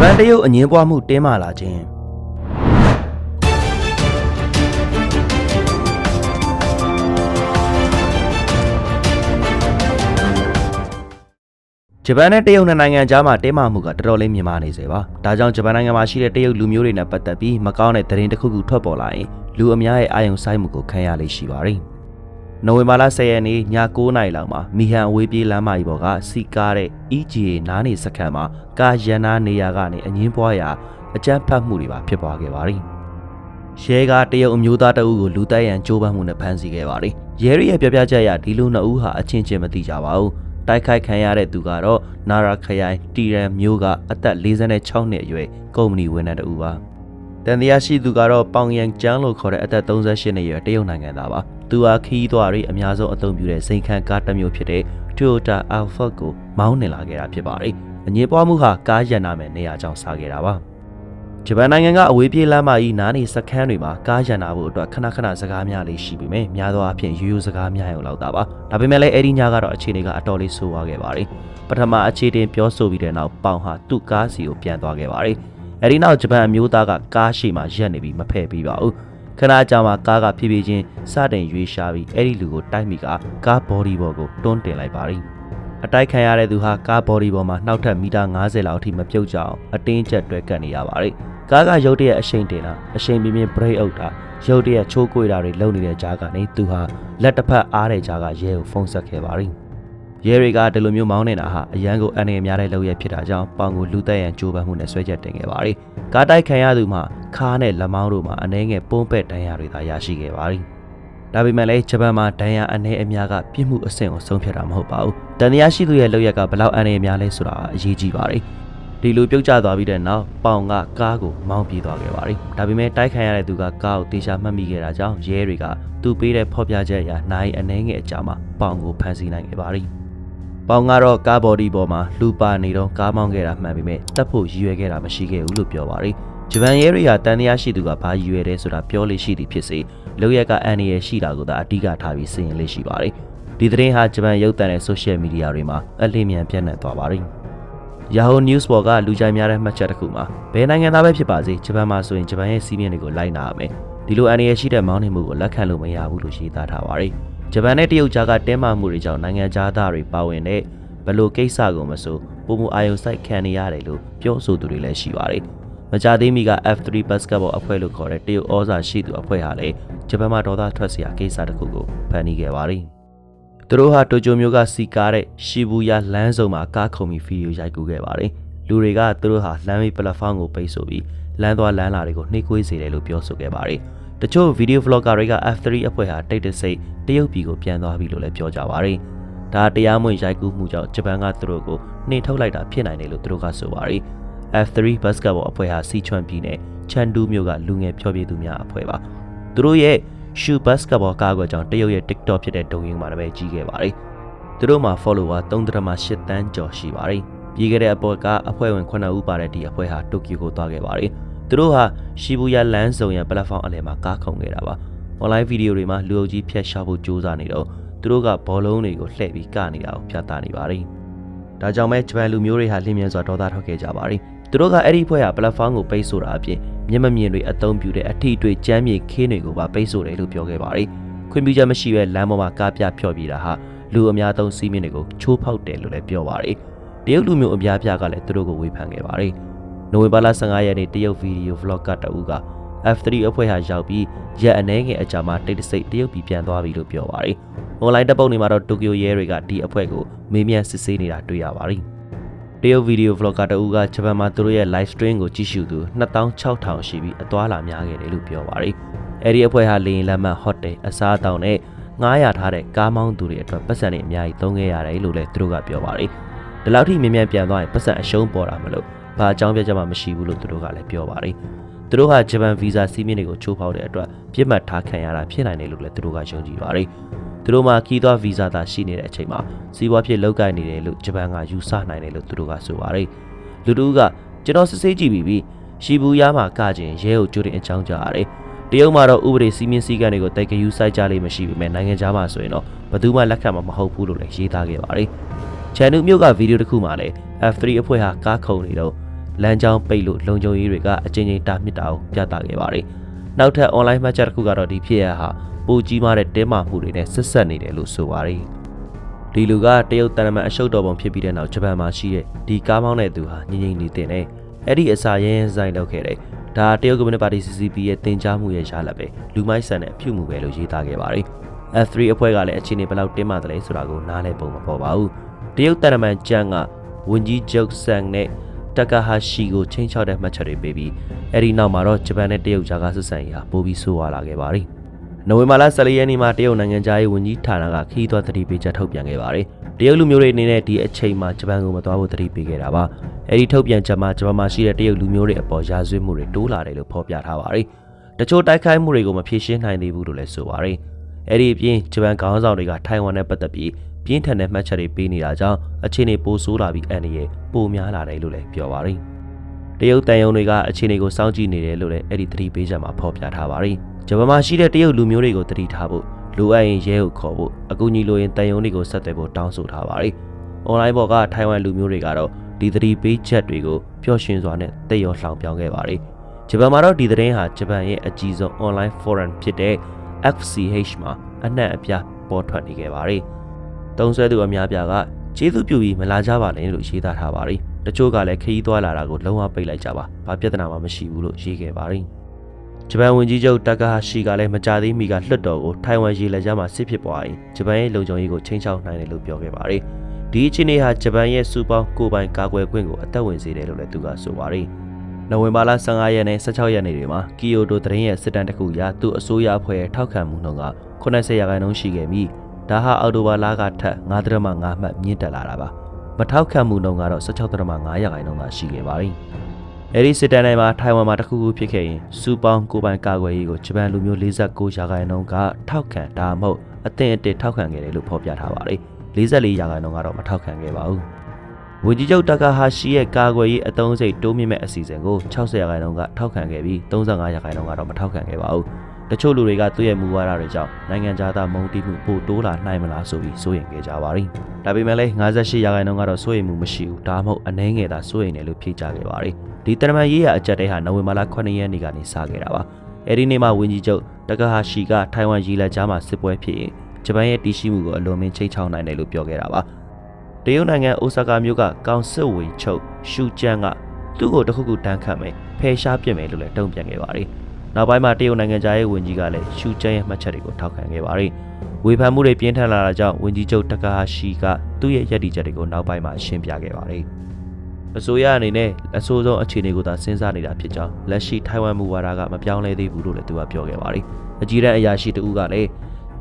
ပန်တရုတ်အငင်းပွားမှုတင်းမာလာခြင်းဂျပန်နဲ့တရုတ်နှစ်နိုင်ငံကြားမှာတင်းမာမှုကတော်တော်လေးမြင့်မားနေစေပါ။ဒါကြောင့်ဂျပန်နိုင်ငံမှာရှိတဲ့တရုတ်လူမျိုးတွေနဲ့ပတ်သက်ပြီးမကောင်းတဲ့သတင်းတစ်ခုခုထွက်ပေါ်လာရင်လူအများရဲ့အာရုံစိုက်မှုကိုခံရလိမ့်ရှိပါတယ်။ နိုဝင်ဘာလ10ရက်နေ့ည9:00နာရီလောက်မှာမီဟန်အဝေးပြေးလမ်းမကြီးပေါ်ကစီကားတဲ့ EGA နားနေစခန်းမှာကာရန်နာနေရာကနေအငင်းပွားရာအကြမ်းဖက်မှုတွေပါဖြစ်ပွားခဲ့ပါတယ်။ရဲကတရုတ်အမျိုးသားတအုပ်ကိုလူတိုက်ရန်ကြိုးပမ်းမှုနဲ့ဖမ်းဆီးခဲ့ပါတယ်။ရဲရဲ့ပြပြချက်အရဒီလူနှစ်ဦးဟာအချင်းချင်းမသိကြပါဘူး။တိုက်ခိုက်ခံရတဲ့သူကတော့နာရာခရိုင်တီရန်မျိုးကအသက်46နှစ်အရွယ်ကုမ္ပဏီဝန်ထမ်းတဦးပါ။ တန်တရားရှိသူကတော့ပေါင်ယန်ကျန်းလို့ခေါ်တဲ့အသက်38နှစ်အရွယ်တရုတ်နိုင်ငံသားပါ။သူဟာခီးသွားရီအများဆုံးအသုံးပြုတဲ့စိန်ခံကားတစ်မျိုးဖြစ်တဲ့ Toyota Alphard ကိုမောင်းနှင်လာခဲ့တာဖြစ်ပါတယ်။အငြင်းပွားမှုဟာကားရန်နာမဲ့နေရာကြောင်းစားခဲ့တာပါ။ဂျပန်နိုင်ငံကအဝေးပြေးလမ်းမကြီးနားနေစခန်းတွေမှာကားရန်နာဖို့အတွက်ခဏခဏစကားများလေးရှိပေမဲ့များသောအားဖြင့်ရိုးရိုးစကားများရုံလောက်တာပါ။ဒါပေမဲ့လည်းအဲ့ဒီညကတော့အခြေအနေကအတော်လေးဆိုးသွားခဲ့ပါတယ်။ပထမအခြေတင်ပြောဆိုပြီးတဲ့နောက်ပေါင်ဟာသူ့ကားစီကိုပြန်သွားခဲ့ပါတယ်။ အဲဒီနောက်ဂျပန်အမျိုးသားကကားရှိမှရက်နေပြီးမဖယ်ပြီးပါဘူး။ခဏကြာမှကားကဖြည်းဖြည်းချင်းစတင်ရွေးရှားပြီးအဲ့ဒီလူကိုတိုက်မိကကားဘော်ဒီဘော်ကိုတွန်းတင်လိုက်ပါတယ်။အတိုက်ခံရတဲ့သူဟာကားဘော်ဒီပေါ်မှာနှောက်ထပ်မီတာ90လောက်အထိမပြုတ်ကြအောင်အတင်းကျပ်တွဲကပ်နေရပါတယ်။ကားကရုတ်တရက်အရှိန်တင်တာအရှိန်ပြင်းပြင်းဘရိတ်အုပ်တာရုတ်တရက်ချိုးကွေတာတွေလုပ်နေတဲ့ကြားကနေသူဟာလက်တစ်ဖက်အားတဲ့ကြားကရဲကိုဖုန်းဆက်ခဲ့ပါတယ်။ ရဲတွေကဒီလိုမျိုးမောင်းနေတာဟာအရန်ကိုအနေများတဲ့လုပ်ရဖြစ်တာကြောင့်ပေါင်ကိုလူသက်ရန်ကြိုးပမ်းမှုနဲ့ဆွဲချက်တင်ခဲ့ပါတယ်။ကားတိုက်ခံရသူမှာခါးနဲ့လက်မောင်းတို့မှာအနှဲငယ်ပုံးပက်ဒဏ်ရာတွေသာရရှိခဲ့ပါတယ်။ဒါပေမဲ့လည်းဂျပန်မှာဒဏ်ရာအနှဲအများကပြစ်မှုအဆင့်ကိုဆုံးဖြတ်တာမဟုတ်ပါဘူး။တန်တရားရှိသူရဲ့လုပ်ရက်ကဘလောက်အနှဲများလဲဆိုတာအရေးကြီးပါတယ်။ဒီလိုပြုတ်ကျသွားပြီးတဲ့နောက်ပေါင်ကကားကိုမောင်းပြေးသွားခဲ့ပါတယ်။ဒါပေမဲ့တိုက်ခံရတဲ့သူကကားကိုတေချာမှတ်မိခဲ့တာကြောင့်ရဲတွေကသူ့ပေးတဲ့ဖော်ပြချက်အရနိုင်အနှဲငယ်အကြာမှာပေါင်ကိုဖမ်းဆီးနိုင်ခဲ့ပါတယ်။ ပေါင်ကတော့ကားဘော်ဒီပေါ်မှာလူပါနေတော့ကားမောင်းခဲ့တာမှန်ပေမဲ့တက်ဖို့ရည်ရွယ်ခဲ့တာမရှိခဲ့ဘူးလို့ပြောပါတယ်။ဂျပန်ရဲတွေကတန်တရားရှိသူကဘာရည်ရွယ်တယ်ဆိုတာပြောလို့ရှိသည်ဖြစ်စေလောက်ရက်ကအန်ရယ်ရှိတာကိုသာအဓိကထားပြီးစီရင်လေးရှိပါတယ်။ဒီသတင်းဟာဂျပန်ရုပ်သံနဲ့ဆိုရှယ်မီဒီယာတွေမှာအလင်းမြန်ပြန့်နှံ့သွားပါတယ်။ Yahoo News ပေါ်ကလူကြိုက်များတဲ့မှတ်ချက်တစ်ခုမှာဘယ်နိုင်ငံသားပဲဖြစ်ပါစေဂျပန်မှာဆိုရင်ဂျပန်ရဲ့စီးမြင်တွေကိုလိုက်နာရမယ်။ဒီလိုအန်ရယ်ရှိတဲ့မောင်းနှင်မှုကိုလက်ခံလို့မရဘူးလို့ရေးသားထားပါတယ်။ ဂျပန်နဲ့တရုတ်ကြားကတင်းမာမှုတွေကြောင့်နိုင်ငံသားတွေပါဝင်တဲ့ဘလို့ကိစ္စကိုမဆိုပုံမှုအာယုံစိုက်ခံနေရတယ်လို့ပြောဆိုသူတွေလည်းရှိပါတယ်။မကြသေးမီက F3 basketball အဖွဲ့လို့ခေါ်တဲ့တရုတ်ဩဇာရှိသူအဖွဲ့ဟာလည်းဂျပန်မှာဒေါသထွက်စရာကိစ္စတစ်ခုကိုဖန်တီးခဲ့ပါတယ်။သူတို့ဟာတိုကျိုမြို့ကစီကားတဲ့ရှီဘူယာလမ်းစုံမှာကားခုံပြီးဗီဒီယိုရိုက်ကူးခဲ့ပါတယ်။လူတွေကသူတို့ဟာလမ်းမေးပလက်ဖောင်းကိုပိတ်ဆို့ပြီးလမ်းသွားလမ်းလာတွေကိုနှိပ်ကွေးစေတယ်လို့ပြောဆိုခဲ့ပါတယ်။ တချို့ဗီဒီယိုဗလော့ဂါတွေက F3 အဖွဲ့ဟာတိတ်တဆိတ်တရုတ်ပြည်ကိုပြန်သွားပြီလို့လည်းပြောကြပါတယ်။ဒါတရားမဝင်ရိုက်ကူးမှုကြောင့်ဂျပန်ကသူတို့ကိုနှင်ထုတ်လိုက်တာဖြစ်နိုင်တယ်လို့သူတို့ကဆိုပါတယ်။ F3 basketball အဖွဲ့ဟာစီချွမ်ပြည်နယ်ချန်ဒူးမြို့ကလူငယ်ဖျော်ဖြေသူများအဖွဲ့ပါ။သူတို့ရဲ့ရှူဘတ်စကတ်ဘောကားကွယ်ကြောင့်တရုတ်ရဲ့ TikTok ဖြစ်တဲ့ဒုံရင်းမှာလည်းကြီးခဲ့ပါတယ်။သူတို့မှာ follower 3.8တန်းကျော်ရှိပါတယ်။ပြီးခဲ့တဲ့အပေါ်ကအဖွဲ့ဝင်9ဦးပါတဲ့ဒီအဖွဲ့ဟာတိုကျိုကိုသွားခဲ့ပါတယ်။ သူတို့ဟာရှီဘူယာလမ်းစုံရဲ့ platform အလယ်မှာကားခုံခဲ့တာပါ။ online video တွေမှာလူအုပ်ကြီးဖျက်ရှားဖို့ကြိုးစားနေတော့သူတို့ကဘောလုံးတွေကိုလှည့်ပြီးကနေတာကိုပြသနေပါတယ်။ဒါကြောင့်ပဲဂျပန်လူမျိုးတွေဟာလင်းမြန်စွာဒေါသထွက်ခဲ့ကြပါတယ်။သူတို့ကအဲ့ဒီအဖွဲ့ဟာ platform ကိုပိတ်ဆို့တာအပြင်မျက်မမြင်တွေအသုံးပြုတဲ့အထီအတွေ့ကြမ်းမြေခင်းတွေကိုပါပိတ်ဆို့တယ်လို့ပြောခဲ့ပါတယ်။ခွင့်ပြုချက်မရှိဘဲလမ်းပေါ်မှာကားပြဖျော်ပြတာဟာလူအများသုံးစီးမြင့်တွေကိုချိုးဖောက်တယ်လို့လည်းပြောပါတယ်။တရုတ်လူမျိုးအများပြားကလည်းသူတို့ကိုဝေဖန်ခဲ့ပါတယ်။ နိုဝင်ဘာလ15ရက်နေ့တရုတ်ဗီဒီယို vlog ကတအူးက F3 အဖွဲ့ဟာရောက်ပြီးရက်အနည်းငယ်အကြာမှာတိတ်တဆိတ်တရုတ်ပြည်ပြန်သွားပြီလို့ပြောပါတယ်။ online တပ်ပုံတွေမှာတော့တိုကျိုရဲတွေကဒီအဖွဲ့ကိုမေးမြန်းစစ်ဆေးနေတာတွေ့ရပါတယ်။တရုတ်ဗီဒီယို vlogger တအူးကဂျပန်မှာသူတို့ရဲ့ live stream ကိုကြည့်ရှုသူ26000ရှိပြီးအသွားလာများခဲ့တယ်လို့ပြောပါတယ်။အဲဒီအဖွဲ့ဟာလေရင်လက်မှတ်ဟော့တယ်အစားအသောက်နဲ့ငားရထားတဲ့ကားမောင်းသူတွေအတွက်ပတ်စံတွေအများကြီးသုံးခဲ့ရတယ်လို့လည်းသူတို့ကပြောပါတယ်။ဒီလောက်ထိမြင်မြန်ပြန်သွားရင်ပတ်စံအရှုံးပေါ်တာမလို့ ဘာအကြောင်းပြချက်မှမရှိဘူးလို့သူတို့ကလည်းပြောပါတယ်။သူတို့ဟာဂျပန်ဗီဇာစီးမြင့်တွေကိုချိုးဖောက်တဲ့အတွက်ပြစ်မှတ်ထားခံရတာဖြစ်နိုင်တယ်လို့လည်းသူတို့ကယုံကြည်ပါတယ်။သူတို့မှာခီးသွွားဗီဇာသာရှိနေတဲ့အချိန်မှာစီးပွားဖြစ်လောက်ကိုင်းနေတယ်လို့ဂျပန်ကယူဆနိုင်တယ်လို့သူတို့ကဆိုပါတယ်။လူတို့ကကျွန်တော်စစ်ဆေးကြည့်ပြီးပြီရှီဘူယားမှာကကျင်ရဲကိုကြိုတင်အကြောင်းကြားရတယ်။တရုတ်မှာတော့ဥပဒေစီးမြင့်စည်းကမ်းတွေကိုတိုက်ကြယူစိုက်ကြလိမ့်မရှိပေမဲ့နိုင်ငံခြားမှာဆိုရင်တော့ဘယ်သူမှလက်ခံမှာမဟုတ်ဘူးလို့လည်းရေးသားခဲ့ပါတယ်။ချန်နူမြို့ကဗီဒီယိုတစ်ခုမှာလည်း F3 အဖွဲ့ဟာကားခုံနေတော့ လမ်းကြောင်းပိတ်လို့လုံခြုံရေးတွေကအကြိမ်ကြိမ်တာမြစ်တာကိုပြသခဲ့ပါတယ်။နောက်ထပ် online မှတ်ချက်တစ်ခုကတော့ဒီဖြစ်ရဟာပိုကြီးမားတဲ့တင်းမာမှုတွေနဲ့ဆက်ဆက်နေတယ်လို့ဆိုပါတယ်။ဒီလူကတရုတ်တန်တမန်အရှုပ်တော်ပုံဖြစ်ပြီးတဲ့နောက်ဂျပန်မှာရှိတဲ့ဒီကားမောင်းတဲ့သူဟာငြိမ်ငြိမ်နေတဲ့နဲ့အဲ့ဒီအစာရင်းဆိုင်လုပ်ခဲ့တဲ့ဒါတရုတ်ကွန်မြူနတီပါတီ CCP ရဲ့တင် जा မှုရဲ့ရလဒ်ပဲလူမိုက်ဆန်တဲ့အပြုမှုပဲလို့ရေးသားခဲ့ပါတယ်။ F3 အဖွဲ့ကလည်းအခြေအနေဘယ်လောက်တင်းမာတယ်လဲဆိုတာကိုနားလည်ပုံမပေါ်ပါဘူး။တရုတ်တန်တမန်ကျန်းကဝန်ကြီးချုပ်ဆန်နဲ့ တက္ကဟာရှီကိုချင်းချောက်တဲ့မှတ်ချက်တွေပေးပြီးအဲ့ဒီနောက်မှာတော့ဂျပန်နဲ့တရုတ်ကြားကဆက်ဆံရေးဟာပိုပြီးဆိုးဝါးလာခဲ့ပါတယ်။နိုဝင်ဘာလ14ရက်နေ့မှာတရုတ်နိုင်ငံသားရေးဝန်ကြီးဌာနကခီးသွွားသတိပေးချက်ထုတ်ပြန်ခဲ့ပါတယ်။တရုတ်လူမျိုးတွေအနေနဲ့ဒီအချိန်မှာဂျပန်ကိုမသွားဖို့သတိပေးခဲ့တာပါ။အဲ့ဒီထုတ်ပြန်ချက်မှာဂျပန်မှာရှိတဲ့တရုတ်လူမျိုးတွေအပေါ်ရာဇဝတ်မှုတွေတိုးလာတယ်လို့ဖော်ပြထားပါတယ်။တချို့တိုက်ခိုက်မှုတွေကိုမဖြေရှင်းနိုင်သေးဘူးလို့လည်းဆိုပါတယ်။ အဲ့ဒီအပြင်ဂျပန်ခေါင်းဆောင်တွေကထိုင်ဝမ်နဲ့ပတ်သက်ပြီးပြင်းထန်တဲ့မှတ်ချက်တွေပေးနေတာကြောင့်အခြေအနေပိုဆိုးလာပြီးအန်ဒီရဲ့ပိုများလာတယ်လို့လည်းပြောပါတယ်။တရုတ်တန်ယုံတွေကအခြေအနေကိုစောင့်ကြည့်နေတယ်လို့လည်းအဲ့ဒီသတိပေးချက်မှာဖော်ပြထားပါတယ်။ဂျပန်မှာရှိတဲ့တရုတ်လူမျိုးတွေကိုသတိထားဖို့လိုအပ်ရင်ရဲကိုခေါ်ဖို့အကူအညီလိုရင်တန်ယုံတွေကိုဆက်သွယ်ဖို့တောင်းဆိုထားပါတယ်။ online ပေါ်ကထိုင်ဝမ်လူမျိုးတွေကတော့ဒီသတိပေးချက်တွေကိုပျော်ရွှင်စွာနဲ့တိတ်ရောလှောင်ပြောင်းခဲ့ပါတယ်။ဂျပန်မှာတော့ဒီသတင်းဟာဂျပန်ရဲ့အကြီးဆုံး online forum ဖြစ်တဲ့ FCH မှာအနှံ့အပြားပေါ်ထွက်နေခဲ့ပါတယ်။တုံးဆွဲသူအများပြားကကျေးဇူးပြုပြီးမလာကြပါနဲ့လို့ရေးသားထားပါတယ်။တချို့ကလည်းခရီးသွားလာတာကိုလုံးဝပိတ်လိုက်ကြပါ။ဘာပြဿနာမှမရှိဘူးလို့ရေးခဲ့ပါတယ်။ဂျပန်ဝန်ကြီးချုပ်တက္ကဟာရှိကလည်းမကြသေးမီကလွှတ်တော်ကိုထိုင်ဝမ်ရေလက်ကြားမှာစစ်ဖြစ်ပွားရင်ဂျပန်ရဲ့လုံခြုံရေးကိုချိန်ချောက်နိုင်တယ်လို့ပြောခဲ့ပါတယ်။ဒီအခြေအနေဟာဂျပန်ရဲ့စူပေါင်းကိုပိုင်ကာကွယ်ခွင့်ကိုအသက်ဝင်စေတယ်လို့လည်းသူကဆိုပါတယ်။ နိုဝင်ဘာလ15ရက်နဲ့16ရက်နေ့တွေမှာကီယိုတိုသတင်းရဲ့စစ်တမ်းတစ်ခုအရသူ့အစိုးရအဖွဲ့ရဲ့ထောက်ခံမှုနှုန်းက80ရာခိုင်နှုန်းရှိခဲ့ပြီးဒါဟာအော်တိုဘာလကထက်9.5မှတ်မြင့်တက်လာတာပါမထောက်ခံမှုနှုန်းကတော့16.5ရာခိုင်နှုန်းသာရှိခဲ့ပါတယ်အဲဒီစစ်တမ်းတိုင်းမှာထိုင်ဝမ်မှာတခုခုဖြစ်ခဲ့ရင်စူပေါင်းကိုပိုင်ကာကွယ်ရေးကိုဂျပန်လူမျိုး49ရာခိုင်နှုန်းကထောက်ခံဒါမှမဟုတ်အသင့်အတင့်ထောက်ခံခဲ့တယ်လို့ဖော်ပြထားပါတယ်44ရာခိုင်နှုန်းကတော့မထောက်ခံခဲ့ပါဘူး ဝန်ကြီးချုပ်တကာဟာရှိရဲ့ကာကွယ်ရေးအသုံးစိတ်တိုးမြင့်မဲ့အစီအစဉ်ကို60ရာခိုင်နှုန်းကထောက်ခံခဲ့ပြီး35ရာခိုင်နှုန်းကတော့မထောက်ခံခဲ့ပါဘူးတချို့လူတွေကသူ့ရဲ့မူဝါဒတွေကြောင့်နိုင်ငံသားမုံတီးမှုပိုတိုးလာနိုင်မလားဆိုပြီးစိုးရိမ်ခဲ့ကြပါသည်။ဒါပေမဲ့လည်း58ရာခိုင်နှုန်းကတော့စိုးရိမ်မှုမရှိဘူး။ဒါမှမဟုတ်အနှဲငယ်သာစိုးရိမ်တယ်လို့ဖြေကြားခဲ့ပါတယ်။ဒီတရမန်ရေးရအကြက်တဲဟာနိုဝင်ဘာလ9ရက်နေ့ကနေစခဲ့တာပါ။အဲဒီနေ့မှာဝင်းကြီးချုပ်တက္ကဟာရှီကထိုင်ဝမ်ရေလက်ကြားမှာစစ်ပွဲဖြစ်ရင်ဂျပန်ရဲ့တည်ရှိမှုကိုအလွန်မင်းချိတ်ချောင်းနိုင်တယ်လို့ပြောခဲ့တာပါ။ တရုတ်နိုင်ငံအိုဆာကာမြို့ကကောင်စစ်ဝေချုပ်ရှူကျန်းကသူ့ကိုတခုခုတန်းခတ်မယ်ဖယ်ရှားပြစ်မယ်လို့လည်းတုံ့ပြန်ခဲ့ပါတယ်။နောက်ပိုင်းမှာတရုတ်နိုင်ငံသားရေးဝန်ကြီးကလည်းရှူကျန်းရဲ့မှတ်ချက်တွေကိုထောက်ခံခဲ့ပါတယ်။ဝေဖန်မှုတွေပြင်းထန်လာတာကြောင့်ဝန်ကြီးချုပ်တကာဟာရှီကသူ့ရဲ့ရည်တည်ချက်တွေကိုနောက်ပိုင်းမှာရှင်းပြခဲ့ပါတယ်။အစိုးရအနေနဲ့အဆိုးဆုံးအခြေအနေကိုသာစဉ်းစားနေတာဖြစ်ကြောင်းလက်ရှိထိုင်ဝမ်မူဝါဒကမပြောင်းလဲသေးဘူးလို့လည်းသူကပြောခဲ့ပါတယ်။အကြီးတန်းအရာရှိတဦးကလည်း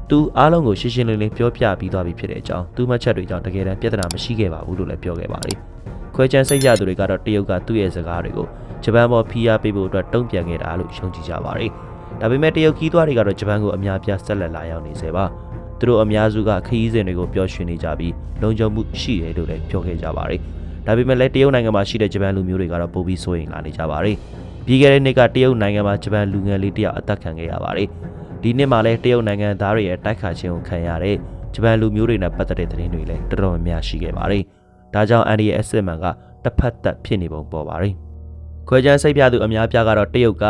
သူအားလုံးကိုရှင်းရှင်းလင်းလင်းပြောပြပြီးသွားပြီဖြစ်တဲ့အကြောင်းသူမှတ်ချက်တွေကြောင့်တကယ်တမ်းပြဿနာမရှိခဲ့ပါဘူးလို့လည်းပြောခဲ့ပါတယ်။ခွဲချမ်းစိတ်ကြသူတွေကတော့တရုတ်ကသူ့ရဲ့စကားတွေကိုဂျပန်ပေါ်ဖိအားပေးဖို့အတွက်တုံ့ပြန်ခဲ့တာလို့ယုံကြည်ကြပါတယ်။ဒါပေမဲ့တရုတ်ခီးသွားတွေကတော့ဂျပန်ကိုအများပြားဆက်လက်လာရောက်နေစေပါ။သူတို့အများစုကခရီးစဉ်တွေကိုပျော်ရွှင်နေကြပြီးလုံခြုံမှုရှိတယ်လို့လည်းပြောခဲ့ကြပါတယ်။ဒါပေမဲ့လည်းတရုတ်နိုင်ငံမှာရှိတဲ့ဂျပန်လူမျိုးတွေကတော့ပိုပြီးစိုးရိမ်လာနေကြပါတယ်။ ပြီးခဲ့တဲ့နှစ်ကတရုတ်နိုင်ငံမှာဂျပန်လူငယ်လေးတယောက်အသက်ခံခဲ့ရပါတယ်။ဒီနှစ်မှာလည်းတရုတ်နိုင်ငံသားတွေရဲ့တိုက်ခါခြင်းကိုခံရတဲ့ဂျပန်လူမျိုးတွေနဲ့ပတ်သက်တဲ့သတင်းတွေလည်းတော်တော်များများရှိခဲ့ပါတယ်။ဒါကြောင့်အန်ဒီရဲ့အစစ်မှန်ကတစ်ဖက်သက်ဖြစ်နေပုံပေါ်ပါတယ်။ခွဲချမ်းစိတ်ပြသူအများပြားကတော့တရုတ်က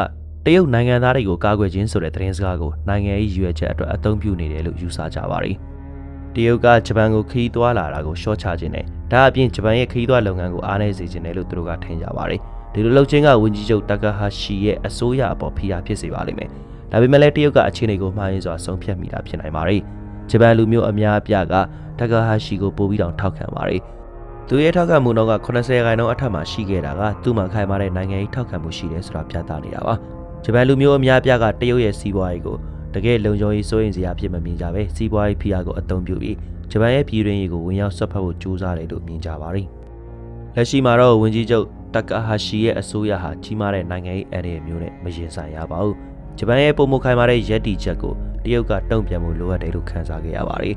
တရုတ်နိုင်ငံသားတွေကိုကာကွယ်ခြင်းဆိုတဲ့သတင်းစကားကိုနိုင်ငံရေးရွေချက်အတွက်အသုံးပြုနေတယ်လို့ယူဆကြပါတယ်။တရုတ်ကဂျပန်ကိုခရီးသွားလာတာကိုရှော့ချခြင်းနဲ့ဒါအပြင်ဂျပန်ရဲ့ခရီးသွားလုပ်ငန်းကိုအားနည်းစေခြင်းနဲ့လို့သူတို့ကထင်ကြပါတယ်။ ဒီလိုလုပ်ခြင်းကဝန်ကြီးချုပ်တကာဟာရှီရဲ့အစိုးရအပေါ်ဖိအားဖြစ်စေပါလိမ့်မယ်။ဒါပေမဲ့လည်းတရုတ်ကအခြေအနေကိုမှားယွင်းစွာဆုံးဖြတ်မိတာဖြစ်နိုင်ပါတယ်။ဂျပန်လူမျိုးအများအပြားကတကာဟာရှီကိုပိုပြီးတောင်ထောက်ခံပါတယ်။သူရဲ့ထောက်ခံမှုနှုန်းက80ခိုင်နှုန်းအထက်မှာရှိခဲ့တာကသူ့မှာခိုင်မာတဲ့နိုင်ငံရေးထောက်ခံမှုရှိတယ်ဆိုတာပြသနေတာပါဂျပန်လူမျိုးအများပြားကတရုတ်ရဲ့စီးပွားရေးကိုတကယ်လုံခြုံရေးစိုးရင်စရာဖြစ်မမြင်ကြပဲစီးပွားရေးဖိအားကိုအသုံးပြုပြီးဂျပန်ရဲ့ပြည်တွင်းရေးကိုဝင်ရောက်ဆွတ်ဖက်ဖို့ကြိုးစားတယ်လို့မြင်ကြပါတယ်လက်ရှိမှာတော့ဝန်ကြီးချုပ် တကာဟာရှီရဲ့အစိုးရဟာကြီးမားတဲ့နိုင်ငံရေးအန်ရမျိုးနဲ့မရင်ဆိုင်ရပါဘူးဂျပန်ရဲ့ပုံမခိုင်မာတဲ့ရည်တည်ချက်ကိုတရုတ်ကတုံ့ပြန်ဖို့လိုအပ်တယ်လို့ခန်းစားခဲ့ရပါတယ်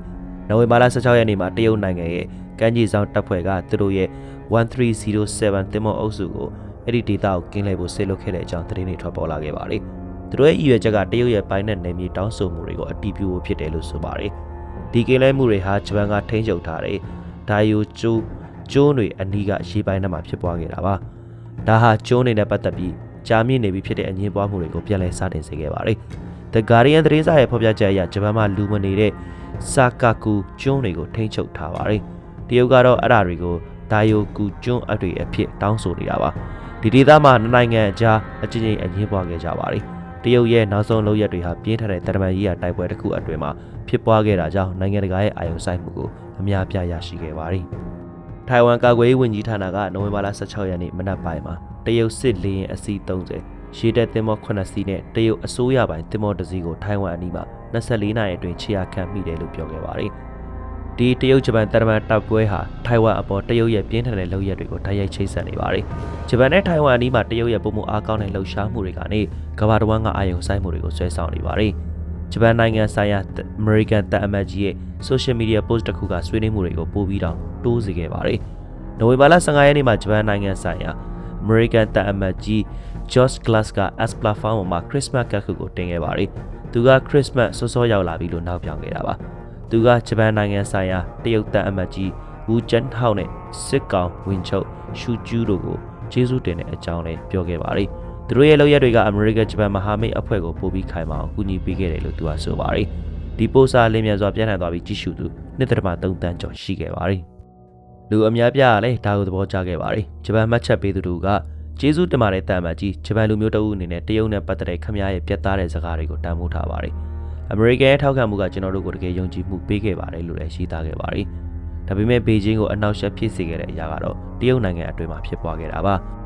နိုဝင်ဘာလ16ရက်နေ့မှာတရုတ်နိုင်ငံရဲ့ကမ်းခြေဆောင်တပ်ဖွဲ့ကသူတို့ရဲ့1307တင်မောအုပ်စုကိုအဲ့ဒီဒေသကိုကင်းလှည့်ဖို့ဆေးလုပ်ခဲ့တဲ့အကြောင်းသတင်းတွေထွက်ပေါ်လာခဲ့ပါတယ်။သူတို့ရဲ့အီရွယ်ချက်ကတရုတ်ရဲ့ပိုင်းနဲ့နယ်မြေတောင်းဆိုမှုတွေကိုအတီးပြဖို့ဖြစ်တယ်လို့ဆိုပါတယ်။ဒီကင်းလှည့်မှုတွေဟာဂျပန်ကထိန်းချုပ်ထားတဲ့ဒိုင်ယိုကျိုး ကျိုးတွေအနီးကရေပိုင်းထဲမှာဖြစ်ပွားခဲ့တာပါ။ဒါဟာကျွန်းနေတဲ့ပတ်သက်ပြီးကြာမြင့်နေပြီဖြစ်တဲ့အငင်းပွားမှုတွေကိုပြန်လည်စတင်စေခဲ့ပါတယ်။ The Guardian သတင်းစာရဲ့ဖော်ပြချက်အရဂျပန်မှာလူမနေတဲ့ဆာကာကူကျွန်းတွေကိုထိန်းချုပ်ထားပါတယ်။တရုတ်ကတော့အဲ့ဒါတွေကိုဒါယိုကူကျွန်းအတွေအဖြစ်တောင်းဆိုနေတာပါ။ဒီဒေသမှာနှစ်နိုင်ငံအကြားအချင်းချင်းအငင်းပွားခဲ့ကြပါတယ်။တရုတ်ရဲ့နောက်ဆုံးလုပ်ရက်တွေဟာပြင်းထန်တဲ့တရမန်ကြီးရာတိုက်ပွဲတစ်ခုအတွင်းမှာဖြစ်ပွားခဲ့တာကြောင့်နိုင်ငံတကာရဲ့အာရုံစိုက်မှုကိုအများပြားရရှိခဲ့ပါတယ်။ ထိုင်ဝမ်ကာကွယ်ရေးဝန်ကြီးဌာနကနိုဝင်ဘာလ16ရက်နေ့မနက်ပိုင်းမှာတရုတ်စစ်လေယာဉ်အစီး30ရေတပ်သင်္ဘော9စီးနဲ့တရုတ်အစိုးရပိုင်သင်္ဘောတစ်စီးကိုထိုင်ဝမ်အနီးမှာ24နာရီအတွင်းခြေရာခံမိတယ်လို့ပြောခဲ့ပါတယ်။ဒီတရုတ်ဂျပန်တရမန်တပ်ပွဲဟာထိုင်ဝမ်အပေါ်တရုတ်ရဲ့ပြင်းထန်တဲ့လုပ်ရက်တွေကိုတိုက်ရိုက်ချိတ်ဆက်နေပါတယ်။ဂျပန်နဲ့ထိုင်ဝမ်အနီးမှာတရုတ်ရဲ့ပုံမှုအားကောင်းတဲ့လှုပ်ရှားမှုတွေကနေကမ္ဘာတစ်ဝန်းကအာရုံစိုက်မှုတွေကိုဆွဲဆောင်နေပါတယ်။ ဂျပန်နိုင်ငံဆိုင်ရာအမေရိကန်တပ်အမတ်ကြီးရဲ့ social media post တစ်ခုကဆွေးနွေးမှုတွေကိုပို့ပြီးတော့တိုးစေခဲ့ပါတယ်။နိုဝင်ဘာလ15ရက်နေ့မှာဂျပန်နိုင်ငံဆိုင်ရာ American တပ်အမတ်ကြီး George Glass က S platform ပေါ်မှာ Christmas ကတ်ခုကိုတင်ခဲ့ပါတယ်။သူက Christmas စောစောရောက်လာပြီလို့နောက်ပြောင်ခဲ့တာပါ။သူကဂျပန်နိုင်ငံဆိုင်ရာတရုတ်တပ်အမတ်ကြီးဝူကျန်းဟောက်နဲ့စစ်ကောင်ဝင်ချုပ်ရှူကျူးတို့ကိုကျေးဇူးတင်တဲ့အကြောင်းလည်းပြောခဲ့ပါတယ်။ သူတို့ရဲ့လုပ်ရက်တွေကအမေရိကန်ဂျပန်မဟာမိတ်အဖွဲ့ကိုပို့ပြီးခိုင်မာအောင်ကူညီပေးခဲ့တယ်လို့သူကဆိုပါတယ်။ဒီပို့စာလင်းမြန်စွာပြန်လှန်သွားပြီးကြည့်ရှုသူနှစ်သက်မှ3တန်းကျော်ရှိခဲ့ပါတယ်။လူအများပြားကလည်းဒါကိုသဘောကျခဲ့ပါတယ်။ဂျပန်မှတ်ချက်ပေးသူတို့ကကျေးဇူးတင်ပါတယ်တန်မတ်ကြီးဂျပန်လူမျိုးတအုပ်အနေနဲ့တရုတ်နဲ့ပတ်သက်တဲ့ခမားရဲ့ပြတ်သားတဲ့စကားတွေကိုတန်ဖိုးထားပါတယ်။အမေရိကန်ရဲ့ထောက်ခံမှုကကျွန်တော်တို့ကိုတကယ်ယုံကြည်မှုပေးခဲ့ပါတယ်လို့လည်းရှင်းသားခဲ့ပါတယ်။ဒါပေမဲ့ဘေဂျင်းကိုအနောက်ရှက်ဖြစ်စေခဲ့တဲ့အရာကတော့တရုတ်နိုင်ငံအတွင်းမှာဖြစ်ပွားခဲ့တာပါ။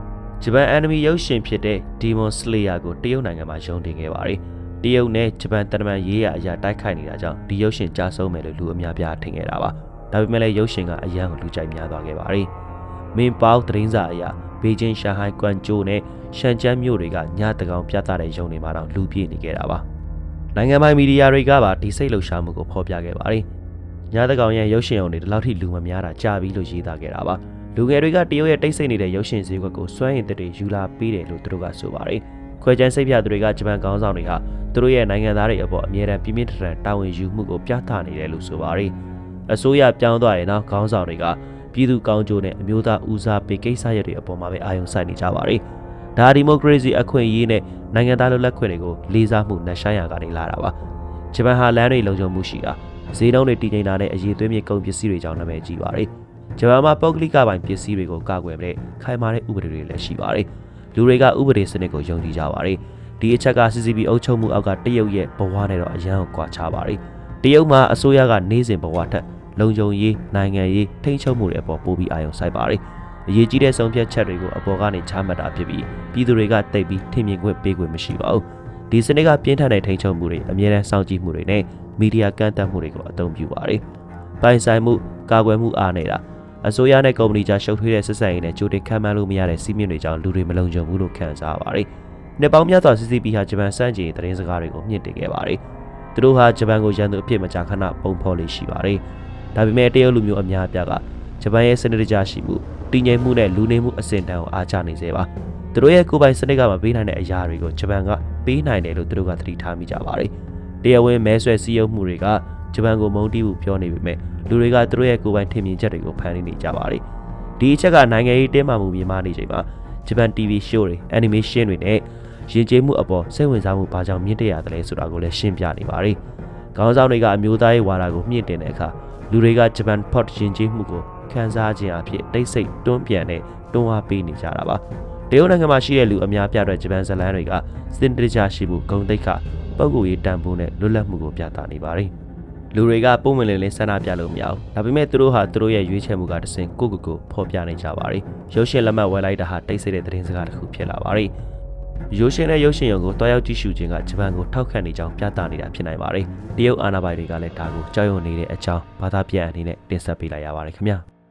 ဂျပန်အန်မီရုပ်ရှင်ဖြစ်တဲ့ Demon Slayer ကိုတရုတ်နိုင်ငံမှာယုံတင်ခဲ့ပါတယ်။တရုတ်နဲ့ဂျပန်တရမန်ရေးရအရာတိုက်ခိုက်နေတာကြောင့်ဒီရုပ်ရှင်ကြားဆုံးမယ်လို့လူအများပြားထင်ခဲ့တာပါ။ဒါပေမဲ့လည်းရုပ်ရှင်ကအရန်ကိုလူကြိုက်များသွားခဲ့ပါတယ်။မင်းပေါသတင်းစာအရာဘေကျင်းရှန်ဟိုင်ကွမ်ကျိုနဲ့ရှန်ကျန်းမြို့တွေကညတကောင်ပြသတဲ့ရုံတွေမှာတော့လူပြည့်နေခဲ့တာပါနိုင်ငံပိုင်မီဒီယာတွေကပါဒီစိတ်လှုပ်ရှားမှုကိုဖော်ပြခဲ့ပါတယ်ညတကောင်ရဲ့ရုပ်ရှင်ရုံတွေဒီလောက်ထိလူမများတာကြာပြီလို့ရေးသားခဲ့တာပါ လူငယ်တွေကတရုတ်ရဲ့တိတ်ဆိတ်နေတဲ့ရုပ်ရှင်ဈေးကွက်ကိုစွမ်းရည်တက်တွေယူလာပေးတယ်လို့သူတို့ကဆိုပါတယ်ခွဲချမ်းစိတ်ပြသူတွေကဂျပန်ကောင်းဆောင်တွေဟာသူတို့ရဲ့နိုင်ငံသားတွေအပေါ်အမြဲတမ်းပြင်းပြင်းထန်ထန်တာဝန်ယူမှုကိုပြသနေတယ်လို့ဆိုပါတယ်အစိုးရပြောင်းသွားရင်တော့ခေါင်းဆောင်တွေကပြည်သူကောင်းကျိုးနဲ့အမျိုးသားဦးစားပေးကိစ္စရပ်တွေအပေါ်မှာပဲအာရုံစိုက်နေကြပါတယ်။ဒါဒီမိုကရေစီအခွင့်အရေးနဲ့နိုင်ငံသားလွတ်လပ်ခွင့်တွေကိုလေးစားမှုနှဆိုင်ရာကနေလာတာပါ။ဂျပန်ဟာလမ်းတွေလုံခြုံမှုရှိတာဈေးနှုန်းတွေတည်ငြိမ်တာနဲ့အရေးသွေးမြေကုန်ပစ္စည်းတွေကြောင့်နာမည်ကြီးပါတယ်။ ဂျပန်မှာပုဂ္ဂလိကပိုင်ပစ္စည်းတွေကိုကာကွယ်တဲ့ခိုင်မာတဲ့ဥပဒေတွေလည်းရှိပါတယ်။လူတွေကဥပဒေစနစ်ကိုယုံကြည်ကြပါတယ်။ဒီအချက်က CCP အုပ်ချုပ်မှုအောက်ကတရုတ်ရဲ့ဘဝနဲ့တော့အရန်ကိုကွာခြားပါတယ်။တရုတ်မှာအစိုးရကနေစဉ်ဘဝထက်လုံခြုံရေးနိုင်ငံရေးထိန်းချုပ်မှုတွေအပေါ်ပိုပြီးအာရုံစိုက်ပါတယ်။အရေးကြီးတဲ့ဆုံးဖြတ်ချက်တွေကိုအပေါ်ကနေချမှတ်တာဖြစ်ပြီးပြည်သူတွေကတိတ်ပြီးထင်မြင်ခွင့်ပေးခွင့်မရှိပါဘူး။ဒီစနစ်ကပြင်းထန်တဲ့ထိန်းချုပ်မှုတွေအမြဲတမ်းစောင့်ကြည့်မှုတွေနဲ့မီဒီယာကန့်သတ်မှုတွေကိုအသုံးပြုပါတယ်။ပိုင်ဆိုင်မှုကာကွယ်မှုအားနေတာ အစိုးရနဲ့ကုမ္ပဏီကြားရှုပ်ထွေးတဲ့ဆက်ဆံရေးနဲ့ကြိုတင်ခံမှန်းလို့မရတဲ့စီးမြင့်တွေကြောင့်လူတွေမလုံခြုံဘူးလို့ခံစားရပါတယ်။နှစ်ပေါင်းများစွာ CCP ဟာဂျပန်စန့်ကျင်သတင်းစကားတွေကိုမြင့်တင်ခဲ့ပါတယ်။သူတို့ဟာဂျပန်ကိုရန်သူအဖြစ်မကြာခဏပုံဖော်လေးရှိပါတယ်။ဒါပေမဲ့တရုတ်လူမျိုးအများအပြားကဂျပန်ရဲ့စနစ်တကျရှိမှုတည်ငြိမ်မှုနဲ့လူနေမှုအဆင့်တန်းကိုအားချနေစေပါသူတို့ရဲ့ကိုယ်ပိုင်စနစ်ကမပေးနိုင်တဲ့အရာတွေကိုဂျပန်ကပေးနိုင်တယ်လို့သူတို့ကသတိထားမိကြပါတယ်တရားဝင်မဲဆွဲစည်းရုံးမှုတွေက ဂျပန်ကိုမုန်းတီးဖို့ပြောနေပေမဲ့လူတွေကသူတို့ရဲ့ကိုယ်ပိုင်ထင်မြင်ချက်တွေကိုဖန်တီးနေကြပါတယ်ဒီအချက်ကနိုင်ငံရေးတင်းမာမှုမြင်မာနေချိန်မှာဂျပန် TV show တွေ animation တွေနဲ့ရင်ကျေးမှုအပေါ်စိတ်ဝင်စားမှုဘာကြောင့်မြင့်တက်ရတယ်လဲဆိုတာကိုလည်းရှင်းပြနေပါတယ်ခေါင်းဆောင်တွေကအမျိုးသားရေးဝါဒကိုမြင့်တင်တဲ့အခါလူတွေကဂျပန်ဖော့ရင်ကျေးမှုကိုခံစားခြင်းအဖြစ်တိတ်ဆိတ်တွန်းပြန်နဲ့တွန်းအားပေးနေကြတာပါတရုတ်နိုင်ငံမှာရှိတဲ့လူအများပြတဲ့ဂျပန်ဇလန်းတွေကစင်တကြရှိမှုဂုံတိတ်ခပုံကိုရေးတန်ဖိုးနဲ့လွတ်လပ်မှုကိုပြသနေပါတယ် လူတွေကပုံမလင်းလင်းဆန္ဒပြလို့မရဘူးဒါပေမဲ့သူတို့ဟာသူတို့ရဲ့ရွေးချယ်မှုကတစင်ကိုကိုကိုဖော်ပြနေကြပါတယ်ရုပ်ရှင်လက်မှတ်ဝယ်လိုက်တာဟာတိတ်ဆိတ်တဲ့သတင်းစကားတစ်ခုဖြစ်လာပါတယ်ရုပ်ရှင်နဲ့ရုပ်ရှင်ရုံကိုတွားရောက်ကြည့်ရှုခြင်းကဂျပန်ကိုထောက်ခံနေကြောင်းပြသနေတာဖြစ်နိုင်ပါတယ်။တရုတ်အာဏာပိုင်တွေကလည်းဒါကိုကြောက်ရွံ့နေတဲ့အကြောင်းဘာသာပြန်အနေနဲ့တင်ဆက်ပေးလိုက်ရပါတယ်ခင်ဗျာ။